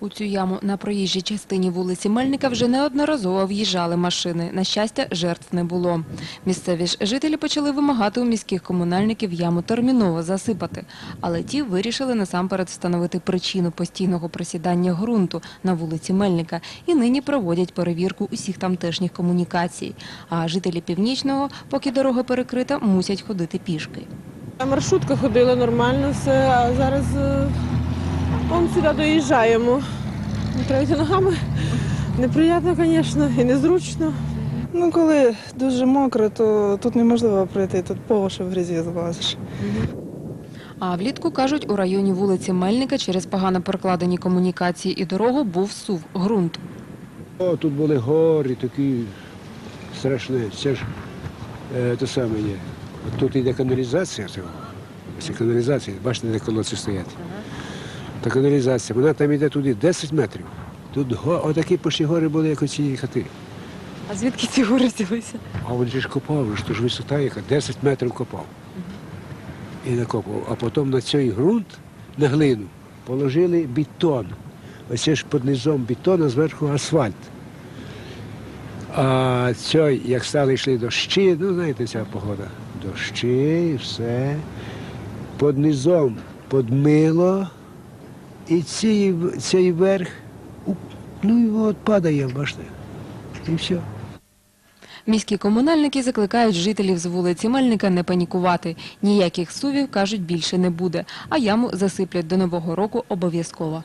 У цю яму на проїжджій частині вулиці Мельника вже неодноразово в'їжджали машини. На щастя, жертв не було. Місцеві ж жителі почали вимагати у міських комунальників яму терміново засипати. Але ті вирішили насамперед встановити причину постійного просідання ґрунту на вулиці Мельника і нині проводять перевірку усіх тамтешніх комунікацій. А жителі Північного, поки дорога перекрита, мусять ходити пішки. Маршрутка ходила нормально все, а зараз е, он сюди доїжджаємо. Треба ногами. Неприємно, звісно, і незручно. Ну, коли дуже мокро, то тут неможливо пройти, тут по уші в грязі залазиш. А влітку, кажуть, у районі вулиці Мельника через погано прокладені комунікації і дорогу був сув ґрунту. О, тут були гори такі страшні. Це ж е, те саме є. От тут йде каналізація. Цього. Каналізація, бачите, де колодці стоять. Та каналізація, вона там йде туди 10 метрів. Тут го, отакі почти гори були, як оці хати. А звідки ці гори взялися? А він же ж копав, що ж висота яка, 10 метрів копав. І накопав. А потім на цей ґрунт, на глину, положили бетон. Оце ж під низом бетон, а зверху асфальт. А цей, як стали йшли дощі, ну знаєте, ця погода. Дощі, все. Під низом подмило, і цей, цей верх, ну от падає, бачите. І все. Міські комунальники закликають жителів з вулиці Мельника не панікувати. Ніяких сувів, кажуть, більше не буде, а яму засиплять до Нового року обов'язково.